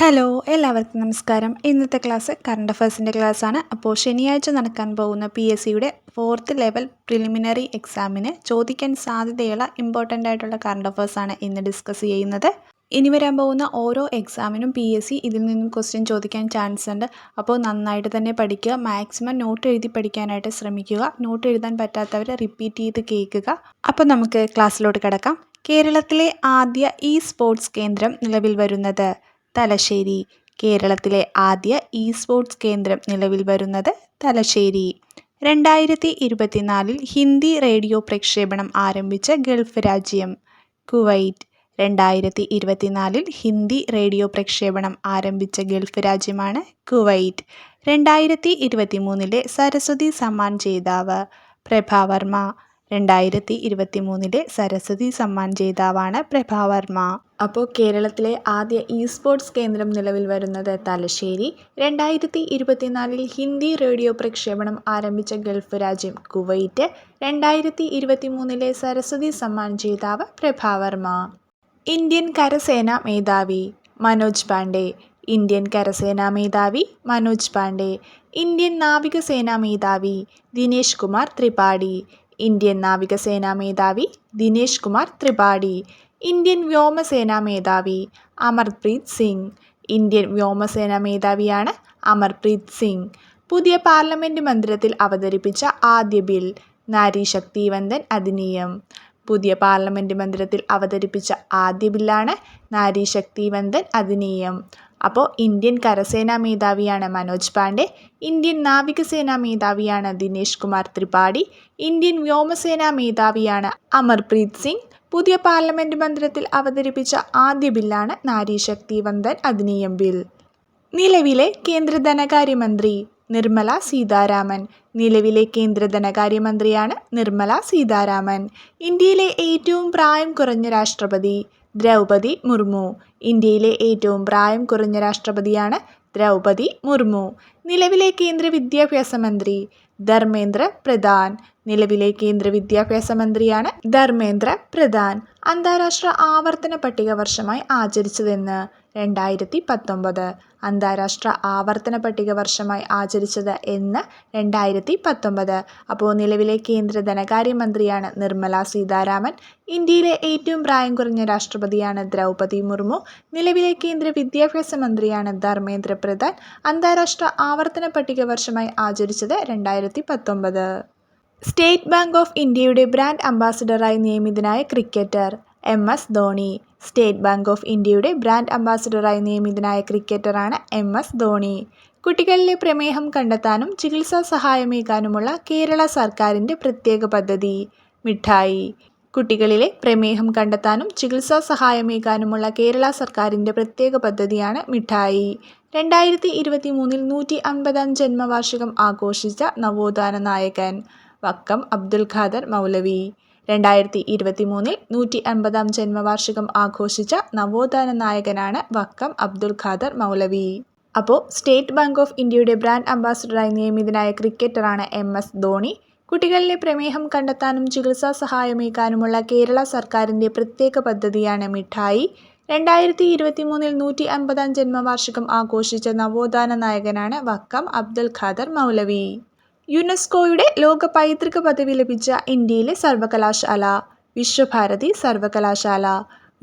Hello എല്ലാവർക്കും നമസ്കാരം. ഇന്നത്തെ ക്ലാസ് കറണ്ട് അഫയേഴ്സിന്റെ ആണ് അപ്പോൾ ശനിയാഴ്ച നടക്കാൻ പോകുന്ന പി എസ് സിയുടെ ഫോർത്ത് ലെവൽ പ്രിലിമിനറി എക്സാമിന് ചോദിക്കാൻ സാധ്യതയുള്ള ഇമ്പോർട്ടന്റ് ആയിട്ടുള്ള കറണ്ട് അഫയേഴ്സാണ് ഇന്ന് ഡിസ്കസ് ചെയ്യുന്നത്. ഇനി വരാൻ പോകുന്ന ഓരോ എക്സാമിനും പി എസ് സി ഇതിൽ നിന്നും ക്വസ്റ്റ്യൻ ചോദിക്കാൻ ചാൻസ് ഉണ്ട്. അപ്പോൾ നന്നായിട്ട് തന്നെ പഠിക്കുക. മാക്സിമം നോട്ട് എഴുതി പഠിക്കാനായിട്ട് ശ്രമിക്കുക. നോട്ട് എഴുതാൻ പറ്റാത്തവർ റിപ്പീറ്റ് ചെയ്ത് കേൾക്കുക. അപ്പോൾ നമുക്ക് ക്ലാസ്സിലോട്ട് കിടക്കാം. കേരളത്തിലെ ആദ്യ ഇ സ്പോർട്സ് കേന്ദ്രം നിലവിൽ വരുന്നത് തലശ്ശേരി. കേരളത്തിലെ ആദ്യ ഇ സ്പോർട്സ് കേന്ദ്രം നിലവിൽ വരുന്നത് തലശ്ശേരി. രണ്ടായിരത്തി ഇരുപത്തിനാലിൽ ഹിന്ദി റേഡിയോ പ്രക്ഷേപണം ആരംഭിച്ച ഗൾഫ് രാജ്യം കുവൈറ്റ്. രണ്ടായിരത്തി ഇരുപത്തിനാലിൽ ഹിന്ദി റേഡിയോ പ്രക്ഷേപണം ആരംഭിച്ച ഗൾഫ് രാജ്യമാണ് കുവൈറ്റ്. രണ്ടായിരത്തി ഇരുപത്തി മൂന്നിലെ സരസ്വതി സമ്മാൻ ജേതാവ് പ്രഭാവർമ്മ രണ്ടായിരത്തി ഇരുപത്തി മൂന്നിലെ സരസ്വതി സമ്മാൻ ജേതാവാണ് പ്രഭാവർമ്മ അപ്പോൾ കേരളത്തിലെ ആദ്യ ഇ സ്പോർട്സ് കേന്ദ്രം നിലവിൽ വരുന്നത് തലശ്ശേരി. രണ്ടായിരത്തി ഇരുപത്തിനാലിൽ ഹിന്ദി റേഡിയോ പ്രക്ഷേപണം ആരംഭിച്ച ഗൾഫ് രാജ്യം കുവൈറ്റ്. രണ്ടായിരത്തി ഇരുപത്തി മൂന്നിലെ സരസ്വതി സമ്മാൻ ജേതാവ് പ്രഭാവർമ്മ ഇന്ത്യൻ കരസേന മേധാവി മനോജ് പാണ്ഡെ. ഇന്ത്യൻ കരസേനാ മേധാവി മനോജ് പാണ്ഡെ. ഇന്ത്യൻ നാവികസേനാ മേധാവി ദിനേശ് കുമാർ ത്രിപാഠി. ഇന്ത്യൻ നാവികസേനാ മേധാവി ദിനേശ് കുമാർ ത്രിപാഠി ഇന്ത്യൻ വ്യോമസേനാ മേധാവി അമർപ്രീത് സിംഗ് ഇന്ത്യൻ വ്യോമസേനാ മേധാവിയാണ് അമർപ്രീത് സിംഗ്. പുതിയ പാർലമെന്റ് മന്ദിരത്തിൽ അവതരിപ്പിച്ച ആദ്യ ബിൽ നാരി ശക്തി വന്ദൻ അധിനിയം. പുതിയ പാർലമെന്റ് മന്ദിരത്തിൽ അവതരിപ്പിച്ച ആദ്യ ബില്ലാണ് നാരി ശക്തി വന്ദൻ അധിനിയം. അപ്പോൾ ഇന്ത്യൻ കരസേനാ മേധാവിയാണ് മനോജ് പാണ്ഡെ ഇന്ത്യൻ നാവികസേനാ മേധാവിയാണ് ദിനേശ് കുമാർ ത്രിപാഠി ഇന്ത്യൻ വ്യോമസേനാ മേധാവിയാണ് അമർപ്രീത് സിംഗ്. പുതിയ പാർലമെന്റ് മന്ദിരത്തിൽ അവതരിപ്പിച്ച ആദ്യ ബില്ലാണ് നാരി ശക്തി വന്ദൻ അധിനിയം ബിൽ. നിലവിലെ കേന്ദ്ര ധനകാര്യമന്ത്രി നിർമ്മല സീതാരാമൻ. നിലവിലെ കേന്ദ്ര ധനകാര്യമന്ത്രിയാണ് നിർമ്മല സീതാരാമൻ. ഇന്ത്യയിലെ ഏറ്റവും പ്രായം കുറഞ്ഞ രാഷ്ട്രപതി ദ്രൗപതി മുർമു. ഇന്ത്യയിലെ ഏറ്റവും പ്രായം കുറഞ്ഞ രാഷ്ട്രപതിയാണ് ദ്രൗപതി മുർമു. നിലവിലെ കേന്ദ്ര വിദ്യാഭ്യാസ മന്ത്രി ധർമ്മേന്ദ്ര പ്രധാൻ. നിലവിലെ കേന്ദ്ര വിദ്യാഭ്യാസ മന്ത്രിയാണ് ധർമ്മേന്ദ്ര പ്രധാൻ. അന്താരാഷ്ട്ര ആവർത്തന പട്ടിക വർഷമായി ആചരിച്ചതെന്ന് രണ്ടായിരത്തി പത്തൊമ്പത്. അന്താരാഷ്ട്ര ആവർത്തന പട്ടിക വർഷമായി ആചരിച്ചത് എന്ന് രണ്ടായിരത്തി പത്തൊമ്പത്. അപ്പോൾ നിലവിലെ കേന്ദ്ര ധനകാര്യമന്ത്രിയാണ് നിർമ്മല സീതാരാമൻ. ഇന്ത്യയിലെ ഏറ്റവും പ്രായം കുറഞ്ഞ രാഷ്ട്രപതിയാണ് ദ്രൗപതി മുർമു. നിലവിലെ കേന്ദ്ര വിദ്യാഭ്യാസ മന്ത്രിയാണ് ധർമ്മേന്ദ്ര പ്രധാൻ. അന്താരാഷ്ട്ര ആവർത്തന പട്ടിക വർഷമായി ആചരിച്ചത് രണ്ടായിരത്തി പത്തൊമ്പത്. സ്റ്റേറ്റ് ബാങ്ക് ഓഫ് ഇന്ത്യയുടെ ബ്രാൻഡ് അംബാസിഡറായി നിയമിതനായ cricketer M S Dhoni. State bank of ഇന്ത്യയുടെ ബ്രാൻഡ് അംബാസിഡറായി നിയമിതനായ ക്രിക്കറ്ററാണ് എം എസ് ധോണി. കുട്ടികളിലെ പ്രമേഹം കണ്ടെത്താനും ചികിത്സാ സഹായമേകാനുമുള്ള കേരള സർക്കാരിന്റെ പ്രത്യേക പദ്ധതി മിഠായി. കുട്ടികളിലെ പ്രമേഹം കണ്ടെത്താനും ചികിത്സാ സഹായമേകാനുമുള്ള കേരള സർക്കാരിന്റെ പ്രത്യേക പദ്ധതിയാണ് മിഠായി. രണ്ടായിരത്തി ഇരുപത്തി മൂന്നിൽ നൂറ്റി അൻപതാം ജന്മവാർഷികം ആഘോഷിച്ച നവോത്ഥാന നായകൻ. വക്കം അബ്ദുൽ ഖാദർ മൗലവി. രണ്ടായിരത്തി ഇരുപത്തി മൂന്നിൽ നൂറ്റി അൻപതാം ജന്മവാർഷികം ആഘോഷിച്ച നവോത്ഥാന നായകനാണ് വക്കം അബ്ദുൽ ഖാദർ മൗലവി. അപ്പോൾ സ്റ്റേറ്റ് ബാങ്ക് ഓഫ് ഇന്ത്യയുടെ ബ്രാൻഡ് അംബാസിഡറായി നിയമിതനായ ക്രിക്കറ്ററാണ് എം എസ് ധോണി. കുട്ടികളിലെ പ്രമേഹം കണ്ടെത്താനും ചികിത്സാ സഹായമേക്കാനുമുള്ള കേരള സർക്കാരിന്റെ പ്രത്യേക പദ്ധതിയാണ് മിഠായി. രണ്ടായിരത്തി ഇരുപത്തി മൂന്നിൽ നൂറ്റി അൻപതാം ജന്മവാർഷികം ആഘോഷിച്ച നവോത്ഥാന നായകനാണ് വക്കം അബ്ദുൽ ഖാദർ മൗലവി. യുനെസ്കോയുടെ ലോക പൈതൃക പദവി ലഭിച്ച ഇന്ത്യയിലെ സർവകലാശാല വിശ്വഭാരതി സർവകലാശാല.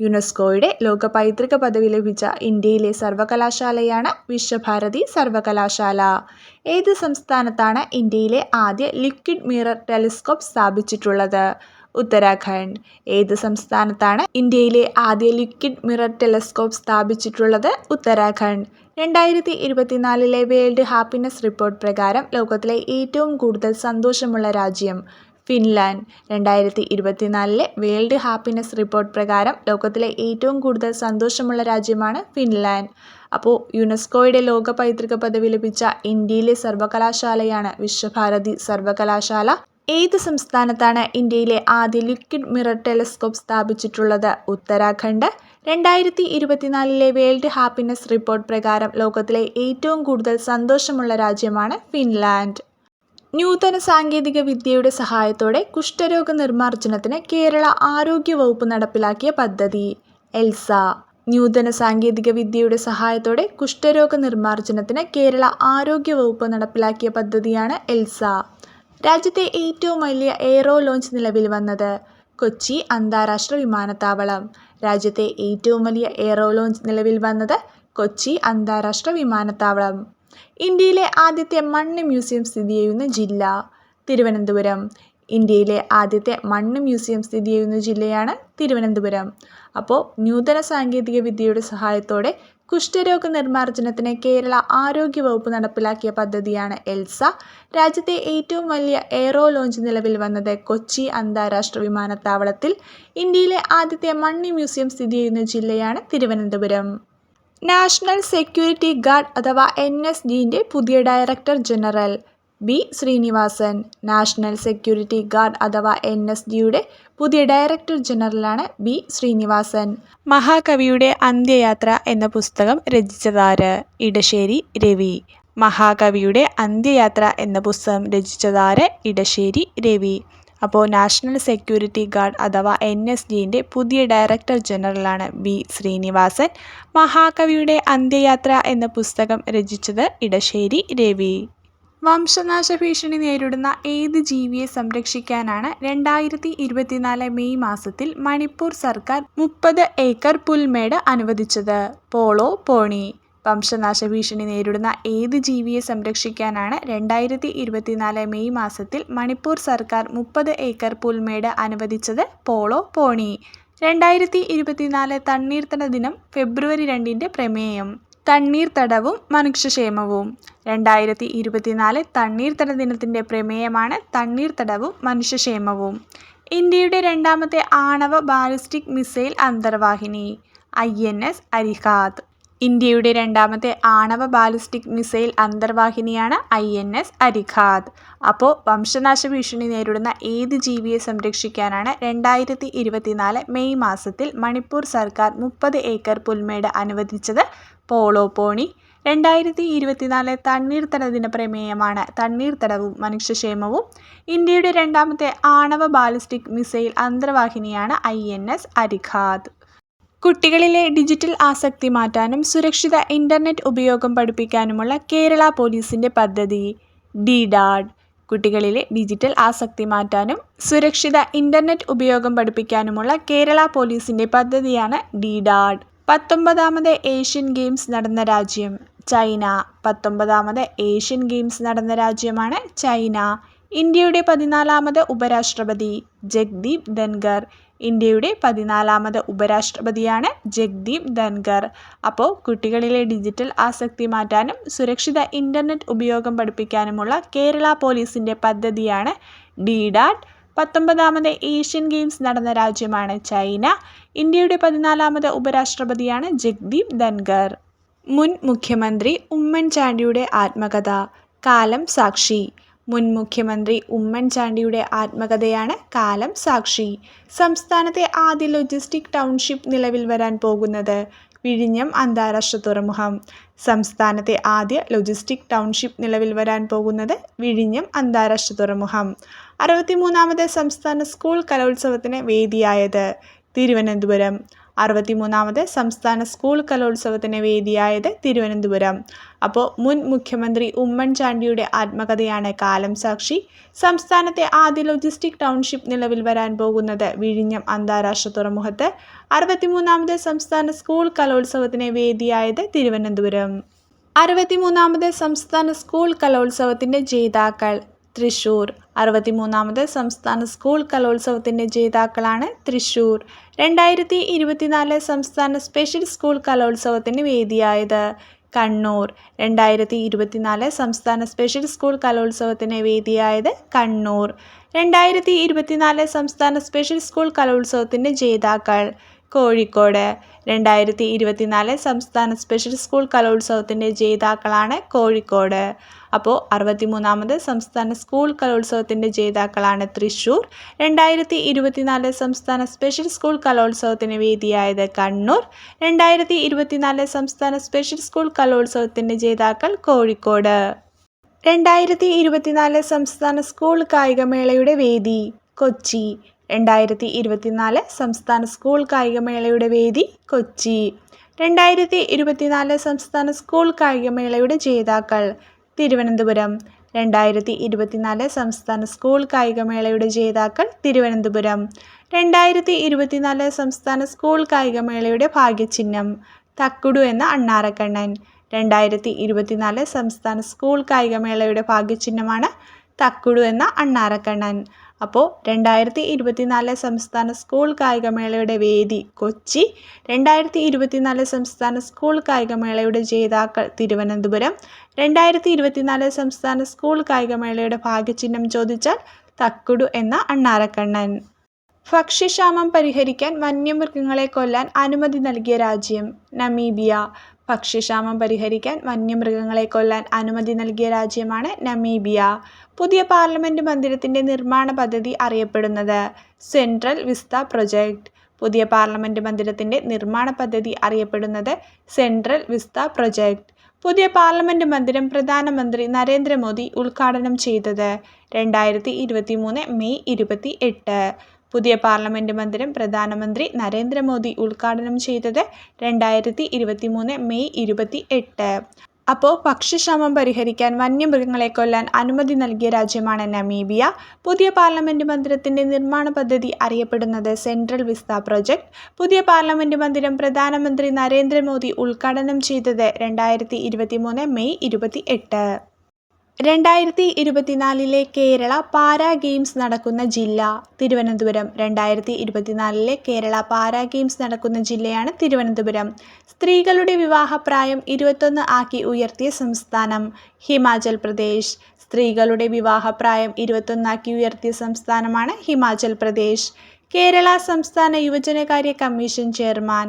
യുനെസ്കോയുടെ ലോക പൈതൃക പദവി ലഭിച്ച ഇന്ത്യയിലെ സർവകലാശാലയാണ് വിശ്വഭാരതി സർവകലാശാല. ഏത് സംസ്ഥാനത്താണ് ഇന്ത്യയിലെ ആദ്യ ലിക്വിഡ് മിറർ ടെലിസ്കോപ്പ് സ്ഥാപിച്ചിട്ടുള്ളത്? ഉത്തരാഖണ്ഡ്. ഏത് സംസ്ഥാനത്താണ് ഇന്ത്യയിലെ ആദ്യ ലിക്വിഡ് മിറർ ടെലിസ്കോപ്പ് സ്ഥാപിച്ചിട്ടുള്ളത്? ഉത്തരാഖണ്ഡ്. രണ്ടായിരത്തി ഇരുപത്തിനാലിലെ വേൾഡ് ഹാപ്പിനെസ് റിപ്പോർട്ട് പ്രകാരം ലോകത്തിലെ ഏറ്റവും കൂടുതൽ സന്തോഷമുള്ള രാജ്യം ഫിൻലാൻഡ്. രണ്ടായിരത്തി ഇരുപത്തിനാലിലെ വേൾഡ് ഹാപ്പിനെസ് റിപ്പോർട്ട് പ്രകാരം ലോകത്തിലെ ഏറ്റവും കൂടുതൽ സന്തോഷമുള്ള രാജ്യമാണ് ഫിൻലാൻഡ്. അപ്പോൾ യുനെസ്കോയുടെ ലോക പൈതൃക പദവി ലഭിച്ച ഇന്ത്യയിലെ സർവകലാശാലയാണ് വിശ്വഭാരതി സർവകലാശാല. ഏത് സംസ്ഥാനത്താണ് ഇന്ത്യയിലെ ആദ്യ ലിക്വിഡ് മിറർ ടെലസ്കോപ്പ് സ്ഥാപിച്ചിട്ടുള്ളത്? ഉത്തരാഖണ്ഡ്. രണ്ടായിരത്തി ഇരുപത്തിനാലിലെ വേൾഡ് ഹാപ്പിനെസ് റിപ്പോർട്ട് പ്രകാരം ലോകത്തിലെ ഏറ്റവും കൂടുതൽ സന്തോഷമുള്ള രാജ്യമാണ് ഫിൻലാൻഡ്. നൂതന സാങ്കേതിക വിദ്യയുടെ സഹായത്തോടെ കുഷ്ഠരോഗ നിർമ്മാർജനത്തിന് കേരള ആരോഗ്യ വകുപ്പ് നടപ്പിലാക്കിയ പദ്ധതി. എൽസ. നൂതന സാങ്കേതിക വിദ്യയുടെ സഹായത്തോടെ കുഷ്ഠരോഗ നിർമ്മാർജനത്തിന് കേരള ആരോഗ്യ വകുപ്പ് നടപ്പിലാക്കിയ പദ്ധതിയാണ് എൽസ. രാജ്യത്തെ ഏറ്റവും വലിയ എയ്റോ ലോഞ്ച് നിലവിൽ വന്നത് കൊച്ചി അന്താരാഷ്ട്ര വിമാനത്താവളം. രാജ്യത്തെ ഏറ്റവും വലിയ എയ്റോ ലോഞ്ച് നിലവിൽ വന്നത് കൊച്ചി അന്താരാഷ്ട്ര വിമാനത്താവളം. ഇന്ത്യയിലെ ആദ്യത്തെ മണ്ണ് മ്യൂസിയം സ്ഥിതി ചെയ്യുന്ന ജില്ല തിരുവനന്തപുരം. ഇന്ത്യയിലെ ആദ്യത്തെ മണ്ണ് മ്യൂസിയം സ്ഥിതി ചെയ്യുന്ന ജില്ലയാണ് തിരുവനന്തപുരം. അപ്പോൾ നൂതന സാങ്കേതിക വിദ്യയുടെ സഹായത്തോടെ കുഷ്ഠരോഗ നിർമ്മാർജനത്തിന് കേരള ആരോഗ്യ വകുപ്പ് നടപ്പിലാക്കിയ പദ്ധതിയാണ് എൽസ. രാജ്യത്തെ ഏറ്റവും വലിയ എയ്റോ ലോഞ്ച് നിലവിൽ വന്നത് കൊച്ചി അന്താരാഷ്ട്ര വിമാനത്താവളത്തിൽ. ഇന്ത്യയിലെ ആദ്യത്തെ മണ്ണ് മ്യൂസിയം സ്ഥിതി ചെയ്യുന്ന ജില്ലയാണ് തിരുവനന്തപുരം. നാഷണൽ സെക്യൂരിറ്റി ഗാർഡ് അഥവാ എൻ എസ് ജിന്റെ പുതിയ director general. B. Srinivasan. National security guard അഥവാ എൻ എസ് ജിയുടെ പുതിയ ഡയറക്ടർ ജനറലാണ് ബി. ശ്രീനിവാസൻ. മഹാകവിയുടെ അന്ത്യയാത്ര എന്ന പുസ്തകം രചിച്ചതാര്? ഇടശ്ശേരി രവി. മഹാകവിയുടെ അന്ത്യയാത്ര എന്ന പുസ്തകം രചിച്ചതാര്? ഇടശ്ശേരി രവി. അപ്പോൾ നാഷണൽ സെക്യൂരിറ്റി ഗാർഡ് അഥവാ എൻ എസ് ജിന്റെ പുതിയ ഡയറക്ടർ ജനറലാണ് ബി ശ്രീനിവാസൻ. മഹാകവിയുടെ അന്ത്യയാത്ര എന്ന പുസ്തകം രചിച്ചത് ഇടശ്ശേരി രവി. വംശനാശ ഭീഷണി നേരിടുന്ന ഏത് ജീവിയെ സംരക്ഷിക്കാനാണ് രണ്ടായിരത്തി ഇരുപത്തിനാല് മെയ് മാസത്തിൽ മണിപ്പൂർ സർക്കാർ മുപ്പത് ഏക്കർ പുൽമേട് അനുവദിച്ചത്? Polo pony. വംശനാശ ഭീഷണി നേരിടുന്ന ഏത് ജീവിയെ സംരക്ഷിക്കാനാണ് രണ്ടായിരത്തി ഇരുപത്തിനാല് മെയ് മാസത്തിൽ മണിപ്പൂർ സർക്കാർ മുപ്പത് ഏക്കർ പുൽമേട് അനുവദിച്ചത് പോളോ പോണി. രണ്ടായിരത്തി ഇരുപത്തിനാല് തണ്ണീർത്തട ദിനം ഫെബ്രുവരി രണ്ടിന്റെ പ്രമേയം. തണ്ണീർത്തടവും മനുഷ്യക്ഷേമവും. രണ്ടായിരത്തി ഇരുപത്തിനാല് തണ്ണീർത്തട ദിനത്തിന്റെ പ്രമേയമാണ് തണ്ണീർത്തടവും മനുഷ്യക്ഷേമവും. ഇന്ത്യയുടെ രണ്ടാമത്തെ ആണവ ബാലിസ്റ്റിക് മിസൈൽ അന്തർവാഹിനി ഐ എൻ എസ് അരിഹാത് ഇന്ത്യയുടെ രണ്ടാമത്തെ ആണവ ബാലിസ്റ്റിക് മിസൈൽ അന്തർവാഹിനിയാണ് ഐ എൻ എസ് അരിഖാദ് അപ്പോൾ വംശനാശ ഭീഷണി നേരിടുന്ന ഏത് ജീവിയെ സംരക്ഷിക്കാനാണ് രണ്ടായിരത്തി ഇരുപത്തിനാല് മെയ് മാസത്തിൽ മണിപ്പൂർ സർക്കാർ മുപ്പത് ഏക്കർ പുൽമേട് അനുവദിച്ചത്? Polo pony. രണ്ടായിരത്തി ഇരുപത്തിനാല് തണ്ണീർത്തട ദിന പ്രമേയമാണ്. തണ്ണീർത്തടവും മനുഷ്യക്ഷേമവും. ഇന്ത്യയുടെ രണ്ടാമത്തെ ആണവ ബാലിസ്റ്റിക് മിസൈൽ അന്തർവാഹിനിയാണ് ഐ എൻ എസ് അരിഘാത് കുട്ടികളിലെ ഡിജിറ്റൽ ആസക്തി മാറ്റാനും സുരക്ഷിത ഇന്റർനെറ്റ് ഉപയോഗം പഠിപ്പിക്കാനുമുള്ള കേരള പോലീസിന്റെ പദ്ധതി. D DDAD. കുട്ടികളിലെ ഡിജിറ്റൽ ആസക്തി മാറ്റാനും സുരക്ഷിത ഇന്റർനെറ്റ് ഉപയോഗം പഠിപ്പിക്കാനുമുള്ള കേരള പോലീസിന്റെ പദ്ധതിയാണ് ഡി ഡിഡാഡ്. പത്തൊമ്പതാമത് ഏഷ്യൻ ഗെയിംസ് നടന്ന രാജ്യം ചൈന. പത്തൊമ്പതാമത് ഏഷ്യൻ ഗെയിംസ് നടന്ന രാജ്യമാണ് ചൈന. ഇന്ത്യയുടെ പതിനാലാമത് ഉപരാഷ്ട്രപതി ജഗ്ദീപ് ധൻഖർ. ഇന്ത്യയുടെ പതിനാലാമത് ഉപരാഷ്ട്രപതിയാണ് ജഗ്ദീപ് ധൻഖർ. അപ്പോൾ കുട്ടികളിലെ ഡിജിറ്റൽ ആസക്തി മാറ്റാനും സുരക്ഷിത ഇന്റർനെറ്റ് ഉപയോഗം പഠിപ്പിക്കാനുമുള്ള കേരള പോലീസിന്റെ പദ്ധതിയാണ് ഡി ഡാറ്റ് പത്തൊമ്പതാമത് ഏഷ്യൻ ഗെയിംസ് നടന്ന രാജ്യമാണ് ചൈന. ഇന്ത്യയുടെ പതിനാലാമത് ഉപരാഷ്ട്രപതിയാണ് ജഗ്ദീപ് ധൻഖർ. മുൻ മുഖ്യമന്ത്രി ഉമ്മൻചാണ്ടിയുടെ ആത്മകഥ കാലം സാക്ഷി. മുൻ മുഖ്യമന്ത്രി ഉമ്മൻചാണ്ടിയുടെ ആത്മകഥയാണ് കാലം സാക്ഷി. സംസ്ഥാനത്തെ ആദ്യ ലോജിസ്റ്റിക് ടൗൺഷിപ്പ് നിലവിൽ വരാൻ പോകുന്നത് വിഴിഞ്ഞം അന്താരാഷ്ട്ര തുറമുഖം. സംസ്ഥാനത്തെ ആദ്യ ലോജിസ്റ്റിക് ടൗൺഷിപ്പ് നിലവിൽ വരാൻ പോകുന്നത് വിഴിഞ്ഞം അന്താരാഷ്ട്ര തുറമുഖം. അറുപത്തിമൂന്നാമത് സംസ്ഥാന സ്കൂൾ കലോത്സവത്തിന് വേദിയായത് തിരുവനന്തപുരം. അറുപത്തിമൂന്നാമത് സംസ്ഥാന സ്കൂൾ കലോത്സവത്തിന് വേദിയായത് തിരുവനന്തപുരം. അപ്പോൾ മുൻ മുഖ്യമന്ത്രി ഉമ്മൻചാണ്ടിയുടെ ആത്മകഥയാണ് കാലം സാക്ഷി. സംസ്ഥാനത്തെ ആദ്യ ലോജിസ്റ്റിക് ടൗൺഷിപ്പ് നിലവിൽ വരാൻ പോകുന്നത് വിഴിഞ്ഞം അന്താരാഷ്ട്ര തുറമുഖത്ത്. അറുപത്തിമൂന്നാമത് സംസ്ഥാന സ്കൂൾ കലോത്സവത്തിന് വേദിയായത് തിരുവനന്തപുരം. അറുപത്തിമൂന്നാമത് സംസ്ഥാന സ്കൂൾ കലോത്സവത്തിന്റെ ജേതാക്കൾ തൃശൂർ. അറുപത്തിമൂന്നാമത് സംസ്ഥാന സ്കൂൾ കലോത്സവത്തിന്റെ ജേതാക്കളാണ് തൃശൂർ. രണ്ടായിരത്തി ഇരുപത്തിനാല് സംസ്ഥാന സ്പെഷ്യൽ സ്കൂൾ കലോത്സവത്തിന് വേദിയായത് കണ്ണൂർ. രണ്ടായിരത്തി ഇരുപത്തിനാല് സംസ്ഥാന സ്പെഷ്യൽ സ്കൂൾ കലോത്സവത്തിന് വേദിയായത് കണ്ണൂർ. രണ്ടായിരത്തി ഇരുപത്തിനാല് സംസ്ഥാന സ്പെഷ്യൽ സ്കൂൾ കലോത്സവത്തിന്റെ ജേതാക്കൾ കോഴിക്കോട്. രണ്ടായിരത്തി ഇരുപത്തിനാല് സംസ്ഥാന സ്പെഷ്യൽ സ്കൂൾ കലോത്സവത്തിന്റെ ജേതാക്കളാണ് കോഴിക്കോട്. അപ്പോൾ അറുപത്തിമൂന്നാമത് സംസ്ഥാന സ്കൂൾ കലോത്സവത്തിന്റെ ജേതാക്കളാണ് തൃശ്ശൂർ. രണ്ടായിരത്തി ഇരുപത്തിനാല് സംസ്ഥാന സ്പെഷ്യൽ സ്കൂൾ കലോത്സവത്തിന് വേദിയായത് കണ്ണൂർ. രണ്ടായിരത്തി ഇരുപത്തിനാല് സംസ്ഥാന സ്പെഷ്യൽ സ്കൂൾ കലോത്സവത്തിന്റെ ജേതാക്കൾ കോഴിക്കോട്. രണ്ടായിരത്തി ഇരുപത്തിനാല് സംസ്ഥാന സ്കൂൾ കായികമേളയുടെ വേദി കൊച്ചി. രണ്ടായിരത്തി ഇരുപത്തിനാല് സംസ്ഥാന സ്കൂൾ കായികമേളയുടെ വേദി കൊച്ചി. രണ്ടായിരത്തി ഇരുപത്തിനാല് സംസ്ഥാന സ്കൂൾ കായികമേളയുടെ ജേതാക്കൾ തിരുവനന്തപുരം. രണ്ടായിരത്തി ഇരുപത്തിനാല് സംസ്ഥാന സ്കൂൾ കായികമേളയുടെ ജേതാക്കൾ തിരുവനന്തപുരം. രണ്ടായിരത്തി ഇരുപത്തിനാല് സംസ്ഥാന സ്കൂൾ കായികമേളയുടെ ഭാഗ്യചിഹ്നം തക്കുടു എന്ന അണ്ണാറക്കണ്ണൻ രണ്ടായിരത്തി ഇരുപത്തിനാല് സംസ്ഥാന സ്കൂൾ കായികമേളയുടെ ഭാഗ്യചിഹ്നമാണ് തക്കുടു എന്ന അണ്ണാറക്കണ്ണൻ അപ്പോൾ രണ്ടായിരത്തി ഇരുപത്തിനാല് സംസ്ഥാന സ്കൂൾ കായികമേളയുടെ വേദി കൊച്ചി രണ്ടായിരത്തി ഇരുപത്തിനാല് സംസ്ഥാന സ്കൂൾ കായികമേളയുടെ ജേതാക്കൾ തിരുവനന്തപുരം രണ്ടായിരത്തി ഇരുപത്തിനാല് സംസ്ഥാന സ്കൂൾ കായികമേളയുടെ ഭാഗ്യചിഹ്നം ചോദിച്ചാൽ തക്കുടു എന്ന അണ്ണാറക്കണ്ണൻ ഭക്ഷ്യക്ഷാമം പരിഹരിക്കാൻ വന്യമൃഗങ്ങളെ കൊല്ലാൻ അനുമതി നൽകിയ രാജ്യം നമീബിയ. ഭക്ഷ്യക്ഷാമം പരിഹരിക്കാൻ വന്യമൃഗങ്ങളെ കൊല്ലാൻ അനുമതി നൽകിയ രാജ്യമാണ് നമീബിയ. പുതിയ പാർലമെന്റ് മന്ദിരത്തിന്റെ നിർമ്മാണ പദ്ധതി അറിയപ്പെടുന്നത് സെൻട്രൽ വിസ്ത പ്രൊജക്ട്. പുതിയ പാർലമെന്റ് മന്ദിരത്തിന്റെ നിർമ്മാണ പദ്ധതി അറിയപ്പെടുന്നത് സെൻട്രൽ വിസ്ത പ്രൊജക്ട്. പുതിയ പാർലമെന്റ് മന്ദിരം പ്രധാനമന്ത്രി നരേന്ദ്രമോദി ഉദ്ഘാടനം ചെയ്തത് രണ്ടായിരത്തി ഇരുപത്തി മൂന്ന് മെയ് ഇരുപത്തി എട്ട് പുതിയ പാർലമെന്റ് മന്ദിരം പ്രധാനമന്ത്രി നരേന്ദ്രമോദി ഉദ്ഘാടനം ചെയ്തത് രണ്ടായിരത്തി ഇരുപത്തി മൂന്ന് മെയ് ഇരുപത്തി എട്ട് അപ്പോൾ പക്ഷിക്ഷാമം പരിഹരിക്കാൻ വന്യമൃഗങ്ങളെ കൊല്ലാൻ അനുമതി നൽകിയ രാജ്യമാണ് നമീബിയ. പുതിയ പാർലമെന്റ് മന്ദിരത്തിന്റെ നിർമ്മാണ പദ്ധതി അറിയപ്പെടുന്നത് സെൻട്രൽ വിസ്ത പ്രൊജക്ട്. പുതിയ പാർലമെന്റ് മന്ദിരം പ്രധാനമന്ത്രി നരേന്ദ്രമോദി ഉദ്ഘാടനം ചെയ്തത് രണ്ടായിരത്തി മെയ് ഇരുപത്തി രണ്ടായിരത്തി ഇരുപത്തിനാലിലെ കേരള പാരാ ഗെയിംസ് നടക്കുന്ന ജില്ല തിരുവനന്തപുരം. രണ്ടായിരത്തി ഇരുപത്തിനാലിലെ കേരള പാരാ ഗെയിംസ് നടക്കുന്ന ജില്ലയാണ് തിരുവനന്തപുരം. സ്ത്രീകളുടെ വിവാഹപ്രായം ഇരുപത്തൊന്ന് ആക്കി ഉയർത്തിയ സംസ്ഥാനം ഹിമാചൽ പ്രദേശ്. സ്ത്രീകളുടെ വിവാഹപ്രായം ഇരുപത്തൊന്നാക്കി ഉയർത്തിയ സംസ്ഥാനമാണ് ഹിമാചൽ പ്രദേശ്. കേരള സംസ്ഥാന യുവജനകാര്യ commission chairman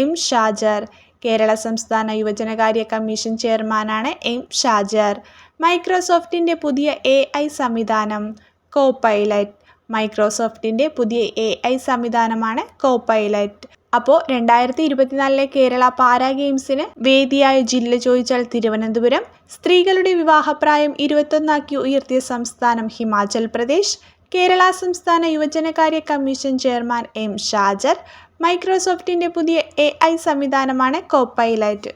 M Shajar Kerala സംസ്ഥാന യുവജനകാര്യ കമ്മീഷൻ ചെയർമാനാണ് എം ഷാജർ. മൈക്രോസോഫ്റ്റിന്റെ പുതിയ എ ഐ സംവിധാനം കോപൈലറ്റ്. മൈക്രോസോഫ്റ്റിന്റെ പുതിയ എ ഐ സംവിധാനമാണ് കോപൈലറ്റ്. അപ്പോൾ രണ്ടായിരത്തി ഇരുപത്തിനാലിലെ കേരള പാരാ ഗെയിംസിന് വേദിയായ ജില്ല ചോദിച്ചാൽ തിരുവനന്തപുരം. സ്ത്രീകളുടെ വിവാഹപ്രായം ഇരുപത്തൊന്നാക്കി ഉയർത്തിയ സംസ്ഥാനം ഹിമാചൽ പ്രദേശ്. കേരള സംസ്ഥാന യുവജനകാര്യ കമ്മീഷൻ ചെയർമാൻ എം ഷാജർ. മൈക്രോസോഫ്റ്റിന്റെ പുതിയ എ ഐ സംവിധാനമാണ് കോപ്പൈലറ്റ്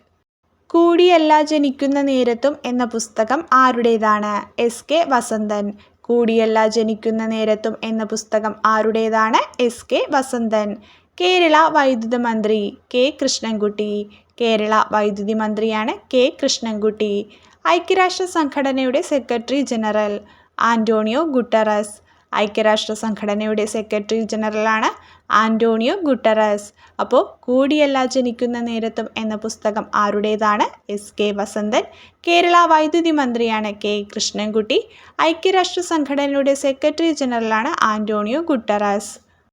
കൂടിയല്ല ജനിക്കുന്ന നേരത്തും എന്ന പുസ്തകം ആരുടേതാണ്? S K Vasanthan. കൂടിയല്ല ജനിക്കുന്ന നേരത്തും എന്ന പുസ്തകം ആരുടേതാണ്? S K Vasanthan. കേരള വൈദ്യുത മന്ത്രി കെ കൃഷ്ണൻകുട്ടി. കേരള വൈദ്യുതി മന്ത്രിയാണ് കെ കൃഷ്ണൻകുട്ടി. ഐക്യരാഷ്ട്ര സംഘടനയുടെ സെക്രട്ടറി ജനറൽ ആന്റോണിയോ ഗുട്ടറസ്. ഐക്യരാഷ്ട്ര സംഘടനയുടെ സെക്രട്ടറി ജനറലാണ് ആന്റോണിയോ ഗുട്ടറസ്. അപ്പോൾ കൂടിയല്ല ജനിക്കുന്ന നേരത്തും എന്ന പുസ്തകം ആരുടേതാണ്? എസ് കെ വസന്തൻ കേരള വൈദ്യുതി മന്ത്രിയാണ് കെ കൃഷ്ണൻകുട്ടി. ഐക്യരാഷ്ട്ര സംഘടനയുടെ സെക്രട്ടറി ജനറലാണ് ആന്റോണിയോ ഗുട്ടറസ്.